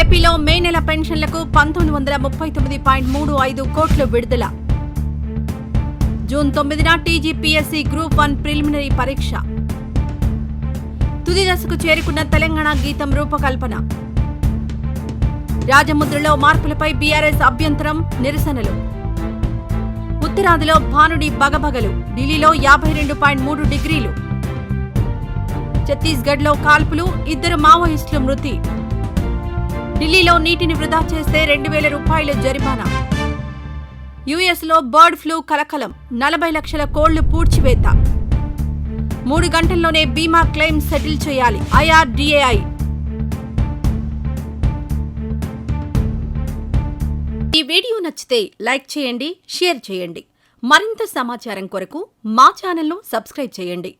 ఏపీలో మే నెల పెన్షన్లకు పంతొమ్మిది వందల ముప్పై తొమ్మిది పాయింట్ మూడు ఐదు కోట్లు విడుదల. జూన్ తొమ్మిదిన టీజీపీఎస్సీ గ్రూప్ వన్ ప్రిలిమినరీ పరీక్ష. తుది దశకు చేరుకున్న తెలంగాణ గీతం రూపకల్పన. రాజముద్రలో మార్పులపై బీఆర్ఎస్ అభ్యంతరం నిరసనలు. ఉత్తరాదిలో భానుడి బగబగలు ఢిల్లీలో యాభై రెండు పాయింట్ మూడు డిగ్రీలు. ఛత్తీస్గఢ్లో కాల్పులు ఇద్దరు మావోయిస్టులు మృతి. ఢిల్లీలో నీటిని వృధా చేస్తే రెండు వేల రూపాయల జరిమానా. యుఎస్లో బర్డ్ ఫ్లూ కలకలం నలభై లక్షల కోళ్ళు పూడ్చివేత. మూడు గంటల్లోనే బీమా క్లెయిమ్ సెటిల్ చేయాలి ఐఆర్డీఏఐ. ఈ వీడియో నచ్చితే లైక్ చేయండి షేర్ చేయండి. మరింత సమాచారం కొరకు మా ఛానల్ను సబ్స్క్రైబ్ చేయండి.